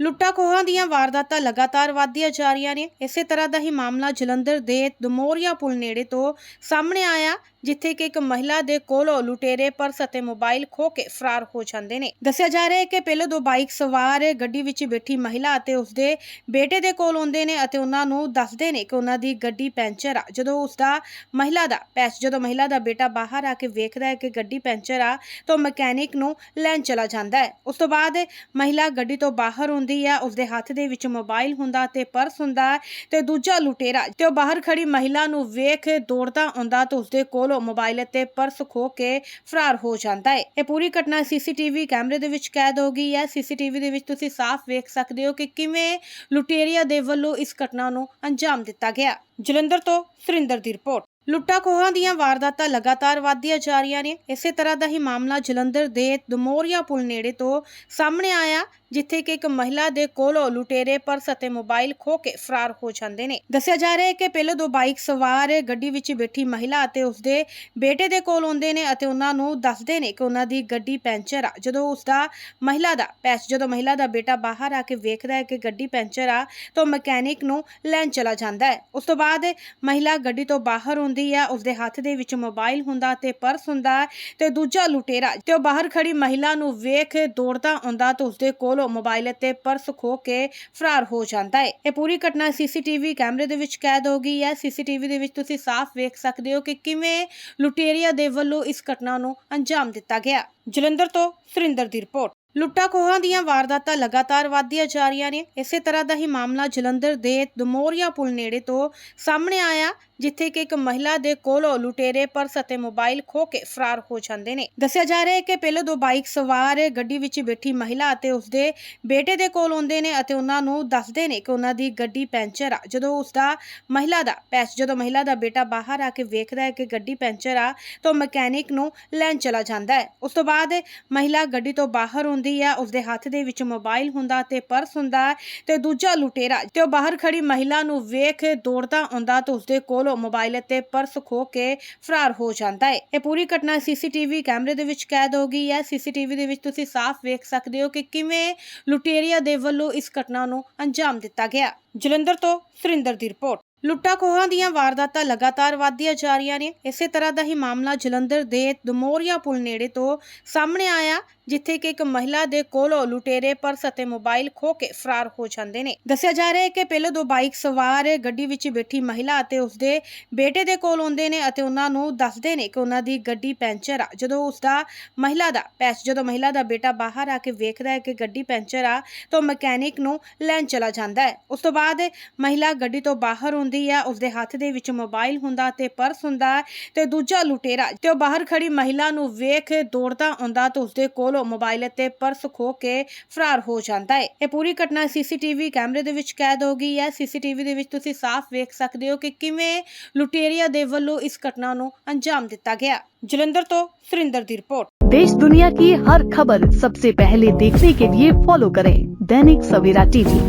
ਲੁੱਟਾਂ ਖੋਹਾਂ ਦੀਆਂ ਵਾਰਦਾਤਾਂ ਲਗਾਤਾਰ ਵਧਦੀਆਂ ਜਾ ਰਹੀਆਂ ਨੇ। ਇਸੇ ਤਰ੍ਹਾਂ ਦਾ ਹੀ ਮਾਮਲਾ ਜਲੰਧਰ ਦੇ ਦਮੋਰੀਆ ਪੁਲ ਨੇੜੇ ਤੋਂ ਸਾਹਮਣੇ ਆਇਆ। ਜਿੱਥੇ ਕਿ ਇੱਕ ਮਹਿਲਾ ਦੇ ਕੋਲੋਂ ਲੁਟੇਰੇ ਪਰਸ ਅਤੇ ਮੋਬਾਈਲ ਖੋ ਕੇ ਫਰਾਰ ਹੋ ਜਾਂਦੇ ਨੇ। ਦੱਸਿਆ ਜਾ ਰਿਹਾ ਹੈ ਕਿ ਪਹਿਲਾਂ ਦੋ ਬਾਈਕ ਸਵਾਰ ਗੱਡੀ ਵਿੱਚ ਬੈਠੀ ਮਹਿਲਾ ਅਤੇ ਉਸਦੇ ਬੇਟੇ ਦੇ ਕੋਲ ਆਉਂਦੇ ਨੇ ਅਤੇ ਉਹਨਾਂ ਨੂੰ ਦੱਸਦੇ ਨੇ ਕਿ ਉਹਨਾਂ ਦੀ ਗੱਡੀ ਪੈਂਚਰ ਆ। ਜਦੋਂ ਉਸਦਾ ਮਹਿਲਾ ਦਾ ਪੈਸ, ਜਦੋਂ ਮਹਿਲਾ ਦਾ ਬੇਟਾ ਬਾਹਰ ਆ ਕੇ ਵੇਖਦਾ ਹੈ ਕਿ ਗੱਡੀ ਪੈਂਚਰ ਆ, ਤਾਂ ਮਕੈਨਿਕ ਨੂੰ ਲੈਣ ਚਲਾ ਜਾਂਦਾ ਹੈ। ਉਸ ਤੋਂ ਬਾਅਦ ਮਹਿਲਾ ਗੱਡੀ ਤੋਂ ਬਾਹਰ ਹੁੰਦੀ ਹੈ ਉਸਦੇ ਹੱਥ ਦੇ ਵਿੱਚ ਮੋਬਾਈਲ ਹੁੰਦਾ ਤੇ ਪਰਸ ਹੁੰਦਾ ਤੇ ਦੂਜਾ ਲੁਟੇਰਾ, ਤੇ ਉਹ ਬਾਹਰ ਖੜੀ ਮਹਿਲਾ ਨੂੰ ਵੇਖ ਦੌੜਦਾ ਆਉਂਦਾ ਤੇ ਉਸਦੇ ਕੋਲ ਮੋਬਾਈਲ ਅਤੇ ਪਰਸ ਖੋ ਕੇ ਫਰਾਰ ਹੋ ਜਾਂਦਾ ਹੈ। ਇਹ ਪੂਰੀ ਘਟਨਾ ਸੀਸੀਟੀਵੀ ਕੈਮਰੇ ਦੇ ਵਿੱਚ ਕੈਦ ਹੋ ਗਈ ਹੈ। ਸੀਸੀਟੀਵੀ ਦੇ ਵਿੱਚ ਤੁਸੀਂ ਸਾਫ਼ ਵੇਖ ਸਕਦੇ ਹੋ ਕਿ ਕਿਵੇਂ ਲੁਟੇਰੀਆ ਦੇ ਵੱਲੋਂ ਇਸ ਘਟਨਾ ਨੂੰ ਅੰਜਾਮ ਦਿੱਤਾ ਗਿਆ। ਜਲੰਧਰ ਤੋਂ ਸੁਰਿੰਦਰ ਦੀ ਰਿਪੋਰਟ। ਲੁੱਟਾਂ ਖੋਹਾਂ ਦੀਆਂ ਵਾਰਦਾਤਾਂ ਲਗਾਤਾਰ ਵਧਦੀਆਂ ਜਾ ਰਹੀਆਂ ਨੇ। ਇਸੇ ਤਰ੍ਹਾਂ ਦਾ ਹੀ ਮਾਮਲਾ ਜਲੰਧਰ ਦੇ ਦਮੋਰੀਆ ਪੁਲ ਨੇੜੇ ਤੋਂ ਸਾਹਮਣੇ ਆਇਆ, ਜਿੱਥੇ ਕਿ ਇੱਕ ਮਹਿਲਾ ਦੇ ਕੋਲੋਂ ਲੁਟੇਰੇ ਪਰਸ ਅਤੇ ਮੋਬਾਈਲ ਖੋ ਕੇ ਫਰਾਰ ਹੋ ਜਾਂਦੇ ਨੇ। ਦੱਸਿਆ ਜਾ ਰਿਹਾ ਹੈ ਕਿ ਪਹਿਲਾਂ ਦੋ ਬਾਈਕ ਸਵਾਰ ਗੱਡੀ ਵਿੱਚ ਬੈਠੀ ਮਹਿਲਾ ਅਤੇ ਉਸਦੇ ਬੇਟੇ ਦੇ ਕੋਲ ਆਉਂਦੇ ਨੇ ਅਤੇ ਉਹਨਾਂ ਨੂੰ ਦੱਸਦੇ ਨੇ ਕਿ ਉਹਨਾਂ ਦੀ ਗੱਡੀ ਪੈਂਚਰ ਆ। ਜਦੋਂ ਉਸਦਾ ਮਹਿਲਾ ਦਾ ਪੈਸ, ਜਦੋਂ ਮਹਿਲਾ ਦਾ ਬੇਟਾ ਬਾਹਰ ਆ ਕੇ ਵੇਖਦਾ ਹੈ ਕਿ ਗੱਡੀ ਪੈਂਚਰ ਆ, ਤਾਂ ਮਕੈਨਿਕ ਨੂੰ ਲੈਣ ਚਲਾ ਜਾਂਦਾ ਹੈ। ਉਸ ਤੋਂ ਬਾਅਦ ਮਹਿਲਾ ਗੱਡੀ ਤੋਂ ਬਾਹਰ ਹੁੰਦੀ ਹੈ, ਉਸਦੇ ਹੱਥ ਦੇ ਵਿੱਚ ਮੋਬਾਈਲ ਹੁੰਦਾ ਤੇ ਪਰਸ ਹੁੰਦਾ ਤੇ ਦੂਜਾ ਲੁਟੇਰਾ, ਤੇ ਉਹ ਬਾਹਰ ਖੜੀ ਮਹਿਲਾ ਨੂੰ ਵੇਖ ਦੌੜਦਾ ਆਉਂਦਾ ਤੇ ਉਸਦੇ ਕੋਲੋਂ ਮੋਬਾਈਲ ਅਤੇ ਪਰਸ ਖੋ ਕੇ ਫਰਾਰ ਹੋ ਜਾਂਦਾ ਹੈ। ਇਹ ਪੂਰੀ ਘਟਨਾ ਸੀਸੀਟੀਵੀ ਕੈਮਰੇ ਦੇ ਵਿੱਚ ਕੈਦ ਹੋ ਗਈ ਹੈ। ਸੀਸੀਟੀਵੀ ਦੇ ਵਿੱਚ ਤੁਸੀਂ ਸਾਫ਼ ਵੇਖ ਸਕਦੇ ਹੋ ਕਿ ਕਿਵੇਂ ਲੁਟੇਰੀਆ ਦੇ ਵੱਲੋਂ ਇਸ ਘਟਨਾ ਨੂੰ ਅੰਜਾਮ ਦਿੱਤਾ ਗਿਆ। ਜਲੰਧਰ ਤੋਂ ਸੁਰਿੰਦਰ ਦੀ ਰਿਪੋਰਟ। ਲੁੱਟਾਂ ਖੋਹਾਂ ਦੀਆਂ ਵਾਰਦਾਤਾਂ ਲਗਾਤਾਰ ਵਧਦੀਆਂ ਜਾ ਰਹੀਆਂ ਨੇ। ਇਸੇ ਤਰ੍ਹਾਂ ਦਾ ਹੀ ਮਾਮਲਾ ਜਲੰਧਰ ਦੇ ਦਮੋਰੀਆ ਪੁਲ ਨੇੜੇ ਤੋਂ ਸਾਹਮਣੇ ਆਇਆ। ਜਿੱਥੇ ਕਿ ਇੱਕ ਮਹਿਲਾ ਦੇ ਕੋਲੋਂ ਲੁਟੇਰੇ ਪਰਸ ਅਤੇ ਮੋਬਾਈਲ ਖੋ ਕੇ ਫਰਾਰ ਹੋ ਜਾਂਦੇ ਨੇ। ਦੱਸਿਆ ਜਾ ਰਿਹਾ ਹੈ ਕਿ ਪਹਿਲਾਂ ਦੋ ਬਾਈਕ ਸਵਾਰ ਗੱਡੀ ਵਿੱਚ ਬੈਠੀ ਮਹਿਲਾ ਅਤੇ ਉਸਦੇ ਬੇਟੇ ਦੇ ਕੋਲ ਆਉਂਦੇ ਨੇ ਅਤੇ ਉਹਨਾਂ ਨੂੰ ਦੱਸਦੇ ਨੇ ਕਿ ਉਹਨਾਂ ਦੀ ਗੱਡੀ ਪੈਂਚਰ ਆ। ਜਦੋਂ ਉਸਦਾ ਮਹਿਲਾ ਦਾ ਪੈਸ ਜਦੋਂ ਮਹਿਲਾ ਦਾ ਬੇਟਾ ਬਾਹਰ ਆ ਕੇ ਵੇਖਦਾ ਹੈ ਕਿ ਗੱਡੀ ਪੈਂਚਰ ਆ, ਤਾਂ ਮਕੈਨਿਕ ਨੂੰ ਲੈਣ ਚਲਾ ਜਾਂਦਾ ਹੈ। ਉਸ ਤੋਂ ਬਾਅਦ ਮਹਿਲਾ ਗੱਡੀ ਤੋਂ ਬਾਹਰ ਹੁੰਦੀ ਹੈ ਉਸਦੇ ਹੱਥ ਦੇ ਵਿੱਚ ਮੋਬਾਈਲ ਹੁੰਦਾ ਤੇ ਪਰਸ ਹੁੰਦਾ ਤੇ ਦੂਜਾ ਲੁਟੇਰਾ, ਤੇ ਉਹ ਬਾਹਰ ਖੜੀ ਮਹਿਲਾ ਨੂੰ ਵੇਖ ਦੌੜਦਾ ਆਉਂਦਾ ਤੇ ਉਸਦੇ ਕੋਲ ਮੋਬਾਈਲ ਅਤੇ ਪਰਸ ਖੋ ਕੇ ਫਰਾਰ ਹੋ ਜਾਂਦਾ ਹੈ। ਇਹ ਪੂਰੀ ਘਟਨਾ ਸੀਸੀਟੀਵੀ ਕੈਮਰੇ ਦੇ ਵਿੱਚ ਕੈਦ ਹੋ ਗਈ ਹੈ। ਸੀਸੀਟੀਵੀ ਦੇ ਵਿੱਚ ਤੁਸੀਂ ਸਾਫ਼ ਵੇਖ ਸਕਦੇ ਹੋ ਕਿ ਕਿਵੇਂ ਲੁਟੇਰੀਆ ਦੇ ਵੱਲੋਂ ਇਸ ਘਟਨਾ ਨੂੰ ਅੰਜਾਮ ਦਿੱਤਾ ਗਿਆ। ਜਲੰਧਰ ਤੋਂ ਸੁਰਿੰਦਰ ਦੀ ਰਿਪੋਰਟ। ਲੁੱਟਾਂ ਖੋਹਾਂ ਦੀਆਂ ਵਾਰਦਾਤਾਂ ਲਗਾਤਾਰ ਵਧਦੀਆਂ ਜਾ ਰਹੀਆਂ ਨੇ। ਇਸੇ ਤਰ੍ਹਾਂ ਦਾ ਹੀ ਮਾਮਲਾ ਜਲੰਧਰ ਦੇ ਦਮੋਰੀਆ ਪੁਲ ਨੇੜੇ ਤੋਂ ਸਾਹਮਣੇ ਆਇਆ। ਜਿੱਥੇ ਕਿ ਇੱਕ ਮਹਿਲਾ ਦੇ ਕੋਲੋਂ ਲੁਟੇਰੇ ਪਰਸ ਅਤੇ ਮੋਬਾਈਲ ਖੋ ਕੇ ਫਰਾਰ ਹੋ ਜਾਂਦੇ ਨੇ। ਦੱਸਿਆ ਜਾ ਰਿਹਾ ਹੈ ਕਿ ਪਹਿਲਾਂ ਦੋ ਬਾਈਕ ਸਵਾਰ ਗੱਡੀ ਵਿੱਚ ਬੈਠੀ ਮਹਿਲਾ ਅਤੇ ਉਸਦੇ ਬੇਟੇ ਦੇ ਕੋਲ ਆਉਂਦੇ ਨੇ ਅਤੇ ਉਹਨਾਂ ਨੂੰ ਦੱਸਦੇ ਨੇ ਕਿ ਉਹਨਾਂ ਦੀ ਗੱਡੀ ਪੈਂਚਰ ਆ। ਜਦੋਂ ਉਸਦਾ ਮਹਿਲਾ ਦਾ ਪੈਸ ਜਦੋਂ ਮਹਿਲਾ ਦਾ ਬੇਟਾ ਬਾਹਰ ਆ ਕੇ ਵੇਖਦਾ ਹੈ ਕਿ ਗੱਡੀ ਪੈਂਚਰ ਆ, ਤਾਂ ਮਕੈਨਿਕ ਨੂੰ ਲੈਣ ਚਲਾ ਜਾਂਦਾ ਹੈ। ਉਸ ਤੋਂ ਬਾਅਦ ਮਹਿਲਾ ਗੱਡੀ ਤੋਂ ਬਾਹਰ ਹੁੰਦੀ ਹੈ ਉਸਦੇ ਹੱਥ ਦੇ ਵਿੱਚ ਮੋਬਾਈਲ ਹੁੰਦਾ ਤੇ ਪਰਸ ਹੁੰਦਾ ਤੇ ਦੂਜਾ ਲੁਟੇਰਾ, ਤੇ ਉਹ ਬਾਹਰ ਖੜੀ ਮਹਿਲਾ ਨੂੰ ਵੇਖ ਦੌੜਦਾ ਆਉਂਦਾ ਤੇ ਉਸਦੇ ਕੋਲ ਮੋਬਾਈਲ ਅਤੇ ਪਰਸ ਖੋ ਕੇ ਫਰਾਰ ਹੋ ਜਾਂਦਾ ਹੈ ਇਹ ਪੂਰੀ ਘਟਨਾ ਸੀਸੀਟੀਵੀ ਕੈਮਰੇ ਦੇ ਵਿੱਚ ਕੈਦ ਹੋ ਗਈ ਹੈ ਸੀਸੀਟੀਵੀ ਦੇ ਵਿੱਚ ਤੁਸੀਂ ਸਾਫ਼ ਵੇਖ ਸਕਦੇ ਹੋ ਕਿ ਕਿਵੇਂ ਲੁਟੇਰੀਆ ਦੇ ਵੱਲੋਂ ਇਸ ਘਟਨਾ ਨੂੰ ਅੰਜਾਮ ਦਿੱਤਾ ਗਿਆ ਜਲੰਧਰ ਤੋਂ ਸੁਰਿੰਦਰ ਦੀ ਰਿਪੋਰਟ देश दुनिया की हर खबर सबसे पहले देखने के लिए फॉलो करें Dainik Savera TV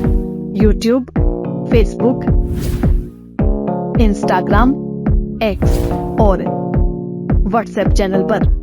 YouTube Facebook Instagram X और व्हाट्सएप चैनल पर।